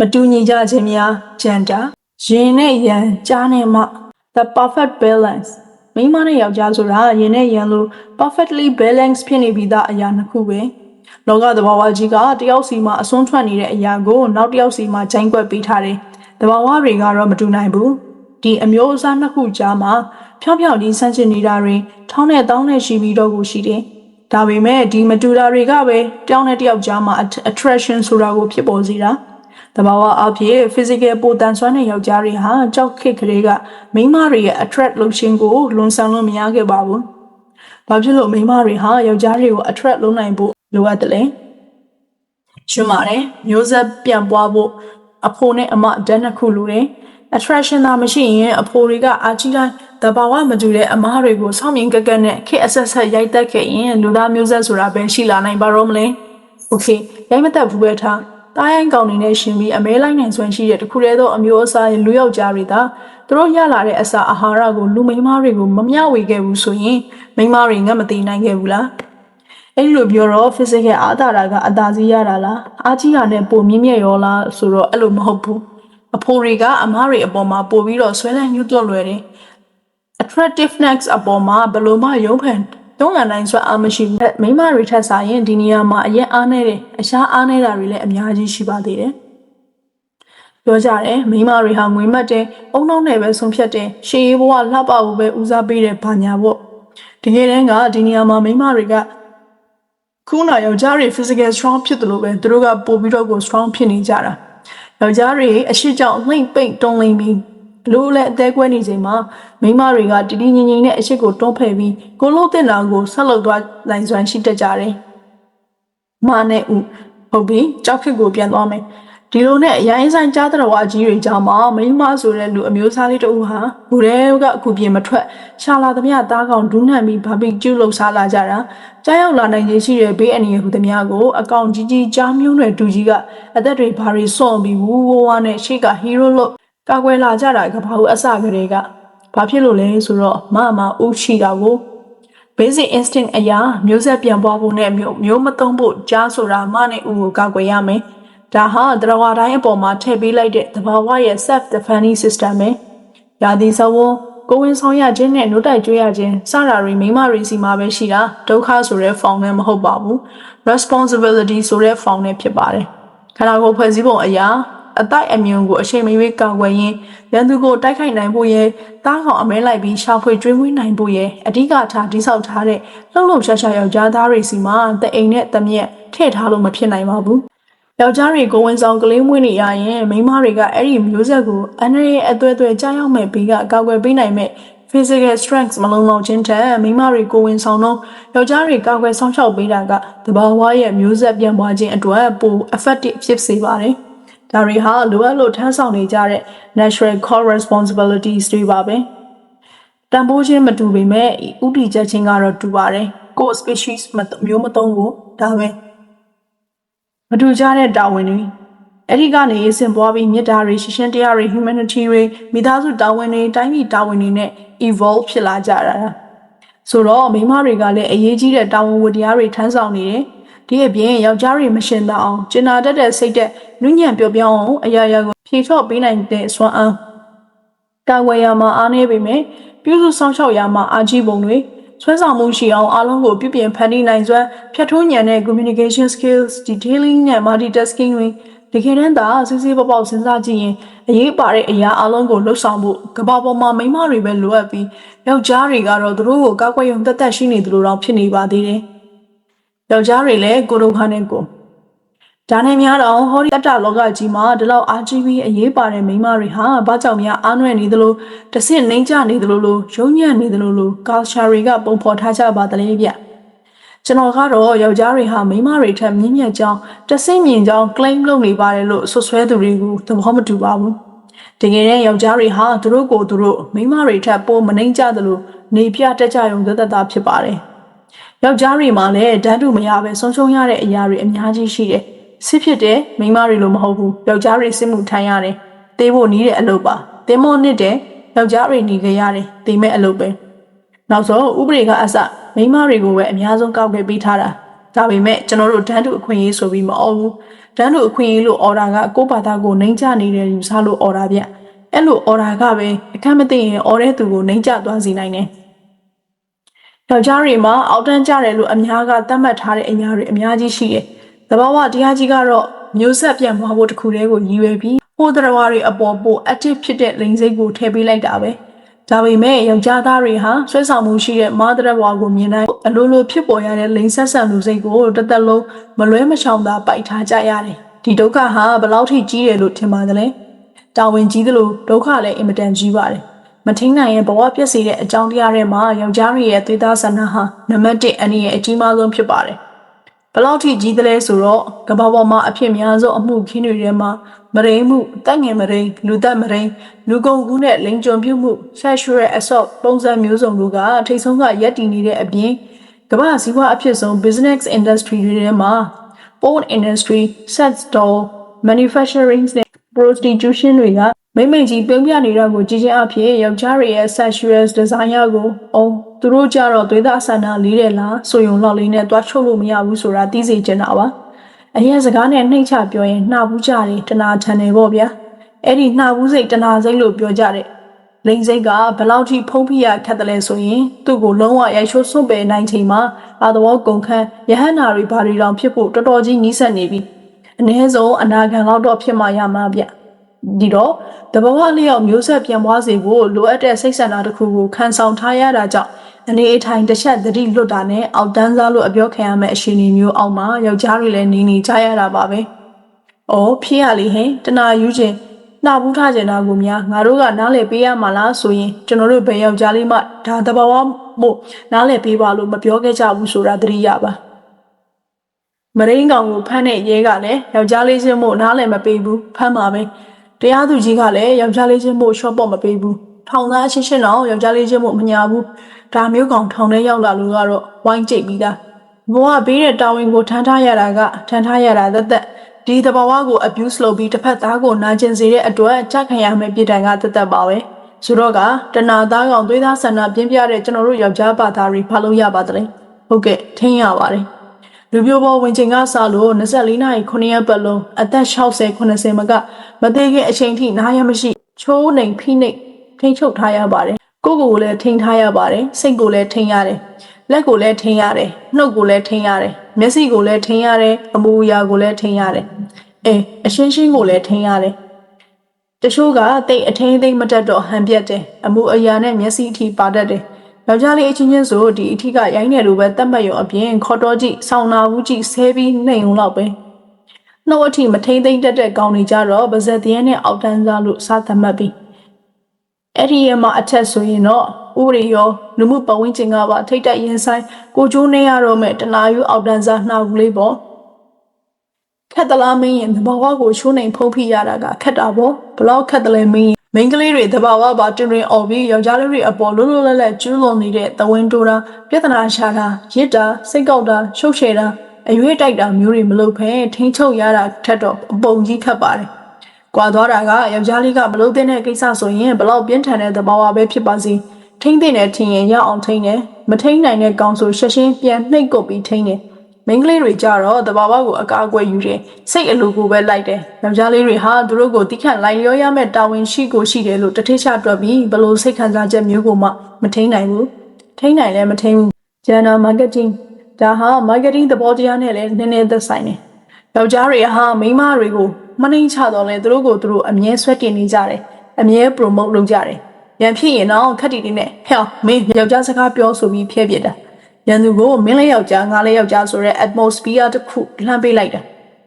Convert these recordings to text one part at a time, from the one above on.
မတူညီကြခြင်းများ gender ရင်နဲ့ရန်ကြားနဲ့မ the perfect balance မိန်းမနဲ့ယောက်ျားဆိုတာရင်နဲ့ရန်လို့ perfectly balance ဖြစ်နေပြီးသားအရာနှစ်ခုပဲလောကသဘာဝကြီးကတယောက်စီမှာအစွန်းထွက်နေတဲ့အရာကိုနောက်တစ်ယောက်စီမှာဂျိုင်းကွက်ပေးထားတယ်သဘာဝတွေကတော့မတူနိုင်ဘူးဒီအမျိုးအစားနှစ်ခုကြားမှာဖြောင်းဖြောင်းကြီးဆန့်ကျင်နေတာတွေထောင်းနဲ့တောင်းနဲ့ရှိပြီးတော့ကိုရှိတယ်ဒါပေမဲ့ဒီမတူတာတွေကပဲတယောက်နဲ့တယောက်ကြားမှာ attraction ဆိုတာကိုဖြစ်ပေါ်စေတာ တဘာဝအဖြစ် physical ပိုတန်ဆွမ်းတဲ့ယောက်ျားတွေဟာကြောက်ခစ်ကလေးကမိန်းမတွေရဲ့ attract လုပ်ခြင်းကိုလွန်ဆန်လို့မရခဲ့ပါဘူး။ဘာဖြစ်လို့မိန်းမတွေဟာယောက်ျားတွေကို attract လုပ်နိုင်ဖို့လိုအပ်တယ်လဲ။ရှင်ပါတယ်မျိုးဆက်ပြန်ပွားဖို့အဖိုးနဲ့အမဓာတ်နှစ်ခုလိုတယ်။ attraction သာမရှိရင်အဖိုးတွေကအာကြီးတိုင်းတဘာဝမတူတဲ့အမားတွေကိုစောင့်မြင်ကက်ကက်နဲ့ခက်အဆက်ဆက်ရိုက်တက်ခဲ့ရင်လူသားမျိုးဆက်ဆိုတာပဲရှိလာနိုင်ပါတော့မလဲ။ Okay ရိုက်မတက်ဘူးပဲထား။ တားရိုင်းကောင်နေနဲ့ရှင်ပြီးအမဲလိုက်နိုင်စွမ်းရှိတဲ့တခုတည်းသောအမျိုးအစားရဲ့လူယောက်ျားတွေသာသူတို့ရလာတဲ့အစာအာဟာရကိုလူမိန်းမတွေကိုမမျှဝေခဲ့ဘူးဆိုရင်မိန်းမတွေငတ်မသိနိုင်ခဲ့ဘူးလား။အဲ့လိုပြောတော့ physical အားသာတာကအသာစီးရတာလားအားကြီးတာနဲ့ပုံမြင့်မြတ်ရောလားဆိုတော့အဲ့လိုမဟုတ်ဘူးအဖိုးတွေကအမားတွေအပေါ်မှာပို့ပြီးတော့ဆွဲလန်းညှို့တွက်လွယ်တယ် attractiveness အပေါ်မှာဘယ်လိုမှရုံးဖန် တုံးကန်နိုင်စွာအားမရှိဘူးမိန်းမတွေထက်စားရင်ဒီနေရာမှာအရင်အားနေတယ်အရှားအားနေတာတွေလည်းအများကြီးရှိပါသေးတယ်ပြောကြတယ်မိန်းမတွေဟာငွေမတ်တယ်အုံနောက်နဲ့ပဲဆုံးဖြတ်တယ်ရှေးဘဝလှပဖို့ပဲဦးစားပေးတယ်ဘာညာပေါ့တကယ်တမ်းကဒီနေရာမှာမိန်းမတွေကခုနယောက်ျားတွေ physical strong ဖြစ်တယ်လို့ပဲသူတို့ကပို့ပြီးတော့ကို strong ဖြစ်နေကြတာယောက်ျားတွေအရှိကြောင့်နှိမ့်ပိတ်တုံးလိမ့်ပြီး လို့လည်းအသေးကွဲနေချိန်မှာမိန်းမတွေကတတိငြိမ်ငြိမ်နဲ့အရှိကိုတွန်းဖယ်ပြီးကိုလို့တင်တာကိုဆက်လုပ်သွားနိုင်စွမ်းရှိတတ်ကြတယ်။မာနဲ့ဦးဟုတ်ပြီကြောက်ခစ်ကိုပြန်သွားမယ်။ဒီလိုနဲ့အရင်ဆိုင်ကြားတော်ဝါကြီးတွေကြောင့်မှမိန်းမဆိုတဲ့လူအမျိုးသားလေးတဦးဟာဘူရဲကအခုပြင်မထွက်ရှာလာသမျှသားကောင်ဒူးနှံပြီးဘာပြီးကျူးလုံစားလာကြတာကြားရောက်လာနိုင်ခြင်းရှိတဲ့ဘေးအန္တရာယ်ဟူသမျှကိုအကောင်ကြီးကြီးကြားမျိုးနွယ်ဒူကြီးကအသက်တွေဘာတွေစွန့်ပြီးဝူဝဝနဲ့ရှေ့ကဟီးရိုးလို့ ကာကွယ်လာကြတာကဘာလို့အစကတည်းကဘာဖြစ်လို့လဲဆိုတော့မမဦးရှိတာကို basic instinct အရာမျိုးဆက်ပြန်ပွားဖို့နဲ့မျိုးမျိုးမသုံးဖို့ကြားဆိုတာမနဲ့ဦးကိုကာကွယ်ရမယ်။ဒါဟာတရဝတိုင်းအပေါ်မှာထည့်ပေးလိုက်တဲ့သဘာဝရဲ့ self defending system ပဲ။ရာသီစဝန်းကိုဝင်ဆောင်ရခြင်းနဲ့နှုတ်တိုက်ကြွေးရခြင်းစတာတွေမိမတွေစီမှာပဲရှိတာဒုက္ခဆိုတဲ့ form နဲ့မဟုတ်ပါဘူး responsibility ဆိုတဲ့ form နဲ့ဖြစ်ပါတယ်။ခန္ဓာကိုယ်ဖွဲ့စည်းပုံအရာ အတိုက်အမြုံကိုအချိန်မရွေးကာကွယ်ရင်းရန်သူကိုတိုက်ခိုက်နိုင်ဖို့ရဲ့တားကောင်အမဲလိုက်ပြီးရှာဖွေကျွေးမွေးနိုင်ဖို့ရဲ့အဓိကထားတိဆောက်ထားတဲ့လှုပ်လှုပ်ရှားရှားယောက်ျားသားတွေစီမှာတအိမ်နဲ့တမြက်ထည့်ထားလို့မဖြစ်နိုင်ပါဘူး။ယောက်ျားတွေကိုဝင်ဆောင်ကလေးမွေးနေရရင်မိန်းမတွေကအဲ့ဒီမျိုးဆက်ကိုအန္တရာယ်အသွဲသွဲကြားရောက်မဲ့ပြီးကကာကွယ်ပေးနိုင်မဲ့ physical strength မလုံလောက်ခြင်းတဲ့မိန်းမတွေကိုဝင်ဆောင်တော့ယောက်ျားတွေကာကွယ်ဆောင်ရှောက်ပေးတာကတဘာဝရဲ့မျိုးဆက်ပြန်ပွားခြင်းအတွက်ပို effective ဖြစ်စေပါတယ်။ ဒါတွေဟာလိုအပ်လို့ထမ်းဆောင်နေကြတဲ့ natural core responsibilities တွေပါပဲတန်ဖိုးချင်းမတူပေမဲ့ဥတီချက်ချင်းကတော့တူပါတယ်ကိုယ် species မျိုးမသုံးကိုဒါပဲမတူကြတဲ့တာဝန်တွေအဲ့ဒီကနေဆင်ပွားပြီးမြစ်တာတွေရှရှင်တရားတွေ humanity တွေမိသားစုတာဝန်တွေတိုင်းပြည်တာဝန်တွေနဲ့ evolve ဖြစ်လာကြတာဆိုတော့မိမတွေကလည်းအရေးကြီးတဲ့တာဝန်ဝတ္တရားတွေထမ်းဆောင်နေတယ် ဒီအပြင်ယောက်ျားတွေမရှင်တော့အောင်ကျင်နာတတ်တဲ့စိတ်တဲ့နုညံ့ပျော်ပြောင်းအောင်အရာရာကိုဖြေချော့ပေးနိုင်တဲ့စွမ်းအားကာဝယ်ရမှာအားနည်းပေမဲ့ပြုစုဆောင်ရှောက်ရမှာအာကြီးပုံတွေဆွဲဆောင်မှုရှိအောင်အားလုံးကိုပြုပြင်ဖန်တီးနိုင်စွမ်းဖြတ်ထိုးဉာဏ်နဲ့ communication skills detailing နဲ့ multitasking တွေတကယ်တမ်းသာစစ်စစ်ပေါက်ပေါက်စဉ်းစားကြည့်ရင်အရေးပါတဲ့အရာအလုံးကိုလှုပ်ဆောင်ဖို့ကဘာပေါ်မှာမိမတွေပဲလိုအပ်ပြီးယောက်ျားတွေကတော့သူတို့ကိုကောက်ွက်ရုံတက်တက်ရှိနေသလိုတော့ဖြစ်နေပါသေးတယ်။ ယောက်ျားတွေလည်းကိုရုံခါနဲ့ကိုဒါနဲ့များတော့ဟောဒီတတလောကကြီးမှာဒီလောက် RGB အရေးပါတဲ့မိန်းမတွေဟာဘာကြောင့်များအားနွယ်နေသလိုတဆင့်နှိမ့်ချနေသလိုလိုရုံညံ့နေသလိုလို culture တွေကပုံဖော်ထားကြပါတလေဗျကျွန်တော်ကတော့ယောက်ျားတွေဟာမိန်းမတွေထက်မြင့်မြတ်ကြောင်းတဆင့်မြင့်ကြောင်း claim လုပ်နေပါတယ်လို့ဆွဆွဲသူတွေကိုသဘောမတူပါဘူးတကယ်တမ်းယောက်ျားတွေဟာသူတို့ကိုယ်သူတို့မိန်းမတွေထက်ပိုမနှိမ့်ကြသလိုနေပြတက်ကြရုံသက်သက်သာဖြစ်ပါတယ် ယောက်ျားတွေမှာလည်းဓာတ်တူမရပဲဆုံးရှုံးရတဲ့အရာတွေအများကြီးရှိတယ်စစ်ဖြစ်တဲ့မိန်းမတွေလိုမဟုတ်ဘူးယောက်ျားတွေစစ်မှုထမ်းရတယ်တေးဖို့နီးတဲ့အလုပ်ပါတင်းမို့နစ်တဲ့ယောက်ျားတွေနေကြရတယ်တေးမဲ့အလုပ်ပဲနောက်ဆုံးဥပဒေကအစမိန်းမတွေကိုပဲအများဆုံးကောက်ွယ်ပေးထားတာဒါဒါပေမဲ့ကျွန်တော်တို့တန်းတူအခွင့်အရေးဆိုပြီးမအော်ဘူးတန်းတူအခွင့်အရေးလို့အော်ဒါကကိုယ့်ဘာသာကိုနှိမ်ချနေတဲ့ယူဆလို့အော်ဒါဗျအဲ့လိုအော်ဒါကပဲအခက်မသိရင်အော်တဲ့သူကိုနှိမ်ချသွားစေနိုင်တယ် ယောက်ျားတွေမှာအောက်တန်းကြတယ်လို့အများကသတ်မှတ်ထားတဲ့အရာတွေအများကြီးရှိတယ်။သဘာဝတရားကြီးကတော့မျိုးဆက်ပြန်သွားဖို့တစ်ခုတည်းကိုရည်ရွယ်ပြီးဟိုတရားဝါတွေအပေါ်ပို active ဖြစ်တဲ့လိန်စိတ်ကိုထည့်ပေးလိုက်တာပဲ။ဒါပေမဲ့ယောက်ျားသားတွေဟာဆွဲဆောင်မှုရှိတဲ့မာတရားဝါကိုမြင်တိုင်းအလိုလိုဖြစ်ပေါ်ရတဲ့လိန်ဆက်ဆံလူစိတ်ကိုတစ်သက်လုံးမလွဲမရှောင်သာပိုက်ထားကြရတယ်။ဒီဒုက္ခဟာဘယ်လောက်ထိကြီးတယ်လို့ထင်ပါသလဲ။တာဝန်ကြီးသလိုဒုက္ခလည်းအင်မတန်ကြီးပါတယ်။ မထင်းနိုင်ရင်ဘဝပြည့်စည်တဲ့အကြောင်းတရားတွေမှာယောက်ျားတွေရဲ့သွေးသားဆန္ဒဟာနံပါတ်1အနည်းရဲ့အကြီးမားဆုံးဖြစ်ပါတယ်။ဘယ်လောက်ထိကြီးသလဲဆိုတော့ကမ္ဘာပေါ်မှာအဖြစ်များဆုံးအမှုခင်းတွေထဲမှာမရိန်မှုတက်ငယ်မရိန်လူသက်မရိန်လူကုန်ကူးနဲ့လိန်ကြုံပြုမှု sexual assault ပုံစံမျိုးစုံတို့ကထိတ်ဆုံးကရက်တည်နေတဲ့အပြင်ကမ္ဘာစီးပွားအဖြစ်ဆုံး business industry တွေထဲမှာ porn industry, sex doll, manufacturing နဲ့ prostitution တွေက မိမ့်မိန်ကြီးပြုံးပြနေတာကိုကြည့်ချင်းအဖြစ်ယောက်ျားတွေရဲ့ sexual desire ကိုအောင်သူတို့ကြတော့သွေးသားဆန္ဒလေးတယ်လားဆိုယုံလောက်လေးနဲ့တွားချုပ်လို့မရဘူးဆိုတာသိစေချင်တာပါအရင်စကားနဲ့နှိမ့်ချပြောရင်နှာဘူးကြတယ်တနာထန်တယ်ပေါ့ဗျာအဲ့ဒီနှာဘူးစိတ်တနာစိတ်လို့ပြောကြတဲ့လိန်စိတ်ကဘယ်လောက်ထိဖုံးဖိရခက်တယ်လဲဆိုရင်သူ့ကိုလုံးဝရိုက်ချိုးစွန့်ပယ်နိုင်ချိန်မှာအာသဘောကုန်ခန်းယဟန္နာတွေဘာတွေတောင်ဖြစ်ဖို့တော်တော်ကြီးနီးစပ်နေပြီအ ਨੇ ဆုံးအနာခံလောက်တော့ဖြစ်မှရမှာဗျ ဒီတော့တဘဝလျောက်မျိုးဆက်ပြန်ပွားစေဖို့လိုအပ်တဲ့စိတ်ဆန္ဒတစ်ခုကိုခံဆောင်ထားရတာကြောင့်အနေအထိုင်တစ်ချက်သတိလွတ်တာနဲ့အောက်တန်းစားလို့အပြောခံရမယ့်အခြေအနေမျိုးအောက်မှာယောက်ျားတွေလည်းနေနေကြရတာပါပဲ။အော်ဖြစ်ရလေဟင်တနာယူခြင်းနှာဘူးထားကျင်တာကိုများငါတို့ကနားလည်ပေးရမှာလားဆိုရင်ကျွန်တော်တို့ဘယ်ယောက်ျားလေးမှဒါတဘာဝမို့နားလည်ပေးပါလို့မပြောခဲ့ကြဘူးဆိုတာသတိရပါမရင်းကောင်ကိုဖမ်းတဲ့ရဲကလည်းယောက်ျားလေးချင်းမို့နားလည်မပေးဘူးဖမ်းပါပဲ တရားသူကြီးကလည်းယောက်ျားလေးချင်းမို့ရှော့ပေါ့မပေးဘူးထောင်သားရှင်းရှင်းတော့ယောက်ျားလေးချင်းမို့မညာဘူးဒါမျိုးကောင်ထောင်ထဲရောက်လာလို့ကတော့ဝိုင်းကြိတ်ပြီးသားဘဝဘေးတဲ့တာဝန်ကိုထမ်းထားရတာကထမ်းထားရတာသက်သက်ဒီတဘာဝကို abuse လုပ်ပြီးတစ်ဖက်သားကိုနာကျင်စေတဲ့အတွက်ကြခံရမယ့်ပြည်တိုင်ကတက်တက်ပါပဲဆိုတော့ကတဏှာသားကောင်သွေးသားဆန္ဒပြင်းပြတဲ့ကျွန်တော်တို့ယောက်ျားပါသားတွေဖာလို့ရပါသလဲဟုတ်ကဲ့ထင်းရပါတယ် လူပြိုပေါ်ဝင်ချိန်ကစလို့24နာရီ9ရက်ပတ်လုံးအသက်60 80မကမသေးခင်အချိန်ထိနားရမရှိ ချိုးနှိမ်ဖိနှိပ်ထိန်ချုပ်ထားရပါတယ်ကိုယ့်ကိုယ်ကိုလည်းထိန်ထားရပါတယ်စိတ်ကိုလည်းထိန်ရတယ်လက်ကိုလည်းထိန်ရတယ်နှုတ်ကိုလည်းထိန်ရတယ်မျက်စိကိုလည်းထိန်ရတယ်အမူအရာကိုလည်းထိန်ရတယ်အဲအရှင်းရှင်းကိုလည်းထိန်ရတယ်တချို့ကတိတ်အထင်းသိမ့်မတက်တော့ဟန်ပြက်တယ်အမူအရာနဲ့မျက်စိအထိပါတတ်တယ် ယောက်ျားလေးအချင်းချင်းဆိုဒီအထိကရိုင်းတယ်လို့ပဲတတ်မှတ်ရုံအပြင်ခေါ်တော့ကြည့်ဆောင်းနာဘူးကြည့်ဆဲပြီးနှိမ်ုံလောက်ပဲနှုတ်အထိမထိမ့်သိမ့်တက်တဲ့ကောင်းနေကြတော့ဗဇက်တည်းနဲ့အောက်တန်းစားလို့စားသတ်မှတ်ပြီးအဲ့ဒီရမှာအထက်ဆိုရင်တော့ဥပဒေရောလူမှုပတ်ဝန်းကျင်ကပါထိတ်တက်ရင်ဆိုင်ကိုကျိုးနေရတော့မဲ့တနာယူအောက်တန်းစားနှောက်လေးပေါ့ခက်တလားမင်းရင်သဘာဝကိုချိုးနှိမ်ဖုံးဖိရတာကခက်တာပေါ့ဘလောက်ခက်တယ်လဲမင်း မိန်းကလေးတွေသဘာဝပါတင်ရင်အော်ပြီးယောက်ျားလေးတွေအပေါ်လွတ်လွတ်လပ်လပ်ကျူးလွန်နေတဲ့သဝင်းတိုးတာပြဿနာရှာတာရစ်တာစိတ်ကောက်တာရှုပ်ချယ်တာအရွေးတိုက်တာမျိုးတွေမလုပ်ဖဲထိန်းချုပ်ရတာထက်တော့အပုံကြီးခတ်ပါတယ်။ကွာသွားတာကယောက်ျားလေးကမလုပ်တဲ့ကိစ္စဆိုရင်ဘလောက်ပြင်းထန်တဲ့သဘာဝပဲဖြစ်ပါစေထိမ့်တဲ့နဲ့ထင်ရင်ရအောင်ထိမ့်တယ်မထိမ့်နိုင်တဲ့ကောင်ဆိုရှက်ရှင်းပြန်နှိပ်ကုတ်ပြီးထိမ့်တယ် မိန်းကလေးတွေကြတော့တဘာဝကိုအကာအကွယ်ယူတယ်စိတ်အလိုကိုပဲလိုက်တယ်ယောက်ျားလေးတွေဟာသူတို့ကိုတိခတ်လိုက်လျောရမယ့်တာဝန်ရှိကိုရှိတယ်လို့တထိချတွက်ပြီးဘလို့စိတ်ခံစားချက်မျိုးကိုမှမထိန်နိုင်ဘူးထိန်နိုင်လည်းမထိန်ဘူးဂျန်နာမာကတ်တင်းဒါဟာမာကတ်တင်းသဘောတရားနဲ့လည်းနည်းနည်းသက်ဆိုင်တယ်ယောက်ျားတွေဟာမိန်းမတွေကိုမနှိမ်ချတော့လဲသူတို့ကိုသူတို့အမြဲဆွဲတင်နေကြတယ်အမြဲ promote လုပ်ကြတယ်ရန်ဖြစ်ရင်တော့ခက်တီတီနဲ့ဟဲ့မင်းယောက်ျားစကားပြောဆိုပြီးဖျက်ပြစ်တာ ရန်သူကိုမင်းလေးယောက်ျားငါလေးယောက်ျားဆိုတဲ့ atmosphere တစ်ခုလှမ်းပေးလိုက်တာ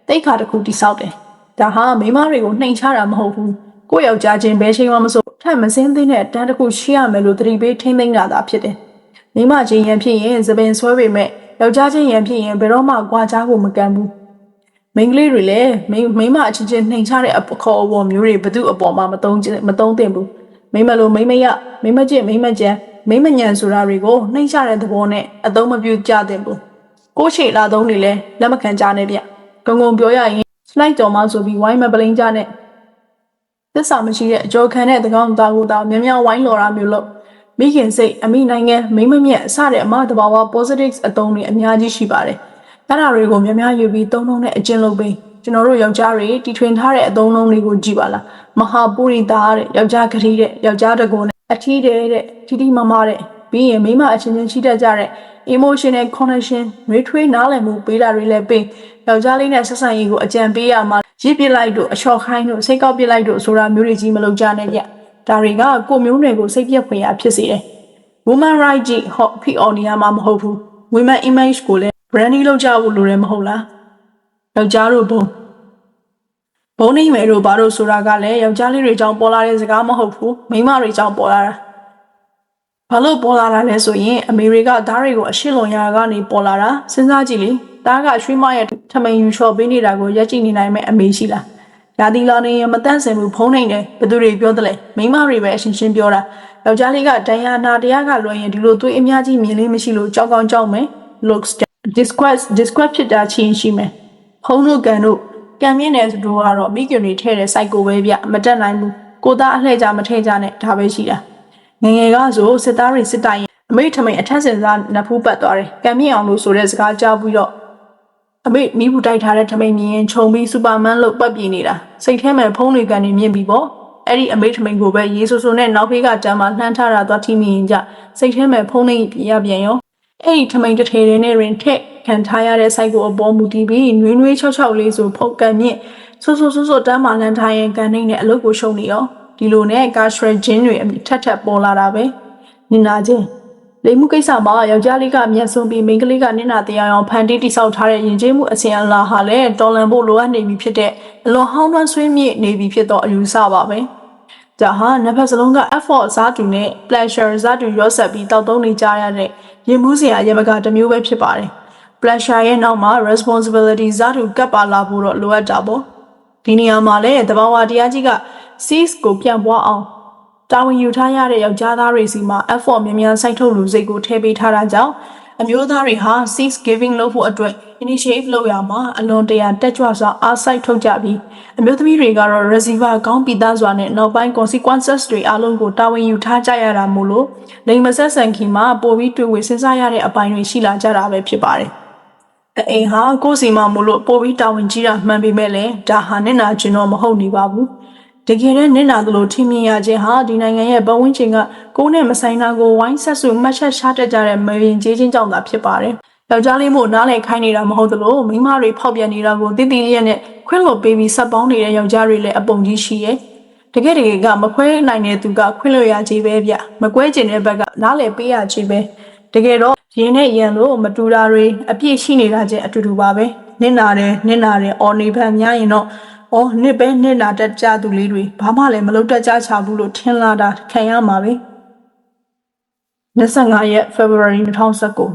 တိတ်ခါတစ်ခုတိဆောက်တယ်ဒါဟာမိန်းမတွေကိုနှိမ်ချတာမဟုတ်ဘူးကိုယ့်ယောက်ျားချင်းဘယ်ချိန်မှမစိုးထက်မစင်းသေးတဲ့တန်းတစ်ခုရှိရမယ်လို့သတိပေးထိမ့်သိမ့်တာသာဖြစ်တယ်မိန်းမချင်းရန်ဖြစ်ရင်သပင်ဆွဲပေမဲ့ယောက်ျားချင်းရန်ဖြစ်ရင်ဘယ်တော့မှကြွားချကိုမကန်ဘူးမိန်းကလေးတွေလည်းမိန်းမိန်းမအချင်းချင်းနှိမ်ချတဲ့အခေါ်အဝေါ်မျိုးတွေဘသူ့အပေါ်မှာမတုံးမတုံးသင့်ဘူးမိမလိုမိမရမိမကျင့်မိမကြံ မိမညံဆိုတာတွေကိုနှိမ့်ချတဲ့သဘောနဲ့အသုံးမပြုကြသင့်ဘူးကိုရှိလာသုံးနေလဲလက်မခံကြနဲ့ဗျဂုံဂုံပြောရရင် slide တော်မှဆိုပြီးဝိုင်းမပလိန်ကြနဲ့သစ္စာမရှိတဲ့အကျော်ခံတဲ့တကောင်သားကိုတောင်များများဝိုင်းလော်တာမျိုးလို့မိခင်စိတ်အမိနိုင်ငံမိမမြက်စတဲ့အမတဘာဝ positives အသုံးတွေအများကြီးရှိပါတယ်အဲ့ဒါတွေကိုများများယူပြီးသုံးလုံးနဲ့အကျဉ်းလုပ်ပေးကျွန်တော်တို့ယောက်ျားတွေတီထွင်ထားတဲ့အသုံးလုံးတွေကိုကြည့်ပါလားမဟာပုရိတာတဲ့ယောက်ျားကတိတဲ့ယောက်ျားတကွန်နဲ့ အထီးတဲ့တဲ့တီတီမမတဲ့ပြီးရင်မိမအချင်းချင်းချိတက်ကြတဲ့ emotional connection ရွေးထွေးနားလည်မှုပေးတာတွေလည်းပေးယောက်ျားလေးနဲ့ဆက်ဆံရေးကိုအကြံပေးရမှာရစ်ပစ်လိုက်တို့အချော်ခိုင်းတို့စိတ်ကောက်ပစ်လိုက်တို့ဆိုတာမျိုးတွေကြီးမလုပ်ကြနဲ့ကြဒါတွေကကိုမျိုးတွေကိုစိတ်ပြက်ဖွယ်ရာဖြစ်စေတယ် woman right ကြီးဟော့ဖိအော်နီယာမှာမဟုတ်ဘူး women image ကိုလည်း branding လုပ်ကြဖို့လိုတယ်မဟုတ်လားယောက်ျားတို့ဘုံ ဘုံနေမယ်တို့ဘာလို့ဆိုတာကလည်းယောက်ျားလေးတွေကြောင့်ပေါ်လာတဲ့စကားမဟုတ်ဘူးမိန်းမတွေကြောင့်ပေါ်လာတာဘာလို့ပေါ်လာတာလဲဆိုရင်အမေရိကဓာတ်တွေကိုအရှင်းလွန်ရာကနေပေါ်လာတာစဉ်းစားကြည့်လေဒါကရွှေမရဲ့ထမိန်ယူလျှော်ပေးနေတာကိုရက်ကြည့်နေနိုင်မဲ့အမေရှိလားရာသီလာနေရင်မတန့်စင်ဘူးဖုံးနေတယ်ဘယ်သူတွေပြောတယ်လဲမိန်းမတွေပဲအရှင်းရှင်းပြောတာယောက်ျားလေးကဒဏ်ရာနာတရားကလွှဲရင်ဒီလိုသွေးအများကြီးမြင်လေးမရှိလို့ကြောက်ကောင်းကြောက်မယ် looks disquest disquest ဖြစ်တာချင်းရှိမယ်ဖုံးတို့ကန်တို့ ကံမြင့်တယ်ဆိုတော့ကတော့မိခင်တွေထဲတဲ့ site ကိုပဲပြမတက်နိုင်ဘူးကိုသားအလှည့်ကြမထဲကြနဲ့ဒါပဲရှိတာငယ်ငယ်ကဆိုစစ်သားတွေစစ်တိုင်ရင်အမေထမိန်အထက်စင်စားနဖူးပတ်သွားတယ်ကံမြင့်အောင်လို့ဆိုတဲ့စကားကြားပြီးတော့အမေမိဘူးတိုက်ထားတဲ့ထမိန်မြင်ရင်ခြုံပြီးစူပါမန်လို့ပတ်ပြေးနေတာစိတ်ထဲမှာဖုံးတွေကန်နေမြင်ပြီးပေါ့အဲ့ဒီအမေထမိန်ကိုပဲရေဆူဆူနဲ့နောက်ဖေးကတမ်းမှာလှမ်းထားတာသွားထိမိရင်ကြစိတ်ထဲမှာဖုံးနေပြရပြန်ရော အဲ့ဒီထမိန်တစ်ထည်တွေနဲ့ရင်ထက်ခံထားရတဲ့ site ကိုအပေါ်မူတည်ပြီးနွေးနွေးချောက်ချောက်လေးဆိုဖုတ်ကန်မြင့်ဆိုးဆိုးဆိုးဆိုးတမ်းမှလန်ထားရင်ကန်နေတဲ့အလုပ်ကိုရှုံနေရောဒီလိုနဲ့ကာရှရဂျင်းတွေအမြထက်ထက်ပေါ်လာတာပဲနင်နာချင်းလိမ်မှုကိစ္စမှာယောက်ျားလေးကအမျက်ဆုံးပြီးမိန်းကလေးကနင်နာတရားအောင်ဖန်တီးတိဆောက်ထားတဲ့ယဉ်ကျေးမှုအစဉ်အလာဟာလည်းတော်လန်ဖို့လိုအပ်နေပြီဖြစ်တဲ့အလွန်ဟောင်းနှွမ်းဆွေးမြေ့နေပြီဖြစ်တော့အယူဆပါပဲ။ဒါဟာနှစ်ဖက်စလုံးက effort ဇာတူနဲ့ pleasure ဇာတူရောဆက်ပြီးတောက်သုံးနေကြရတဲ့ ရင်မှုစရာရမကတစ်မျိုးပဲဖြစ်ပါတယ်။ pleasure ရဲ့နောက်မှာ responsibility ဇာတူကပ်ပါလာဖို့တော့လိုအပ်တာပေါ့။ဒီနေရာမှာလည်းတဘာဝတရားကြီးက cease ကိုပြန်ပွားအောင်တာဝန်ယူထားရတဲ့ယောက်ျားသားတွေစီမှာ effort များများစိုက်ထုတ်လူစိတ်ကိုထည့်ပေးထားတာကြောင့် အမျိုးသားတွေဟာ cease giving လုပ်ဖို့အတွက် initiative လုပ်ရမှာအလွန်တရာတက်ကြွစွာအားစိုက်ထုတ်ကြပြီးအမျိုးသမီးတွေကတော့ receiver ကောင်းပြီးသားစွာနဲ့နောက်ပိုင်း consequences တွေအလုံးကိုတာဝန်ယူထားကြရတာမို့လို့လိမ်မဆက်ဆန်ခင်မှာပိုပြီးတွေ့ဝေစဉ်းစားရတဲ့အပိုင်းတွေရှိလာကြတာပဲဖြစ်ပါတယ်။အအိမ်ဟာကိုယ်စီမမို့လို့ပိုပြီးတာဝန်ကြီးတာမှန်ပေမဲ့လည်းဒါဟာနင့်နာကျင်တော့မဟုတ်နေပါဘူး။ တကယ်တော့နင့်နာသလိုထင်မြင်ရခြင်းဟာဒီနိုင်ငံရဲ့ပတ်ဝန်းကျင်ကကိုယ်နဲ့မဆိုင်တာကိုဝိုင်းဆက်စုမှတ်ချက်ရှားတက်ကြတဲ့မရင်ကြီးချင်းကြောင့်သာဖြစ်ပါတယ်။ယောက်ျားလေးမို့နားလည်ခိုင်းနေတာမဟုတ်သလိုမိန်းမတွေဖောက်ပြန်နေတာကိုတိတိကျကျနဲ့ခွင့်လွှတ်ပေးပြီးဆက်ပေါင်းနေတဲ့ယောက်ျားတွေလည်းအပုံကြီးရှိရဲ့။တကယ်တကယ်ကမခွဲနိုင်တဲ့သူကခွင့်လွှတ်ရခြင်းပဲဗျ။မကွဲကျင်တဲ့ဘက်ကနားလည်ပေးရခြင်းပဲ။တကယ်တော့ရင်းနဲ့ရန်လို့မတူတာတွေအပြည့်ရှိနေတာချင်းအတူတူပါပဲ။နင့်နာတယ်နင့်နာတယ်အော်နေဖန်များရင်တော့ အော်နှစ်ပဲနှစ်နာတက်ကြသူလေးတွေဘာမှလည်းမလုပ်တတ်ကြချဘူးလို့ထင်လာတာခံရမှာပဲ။25ရက် February 2019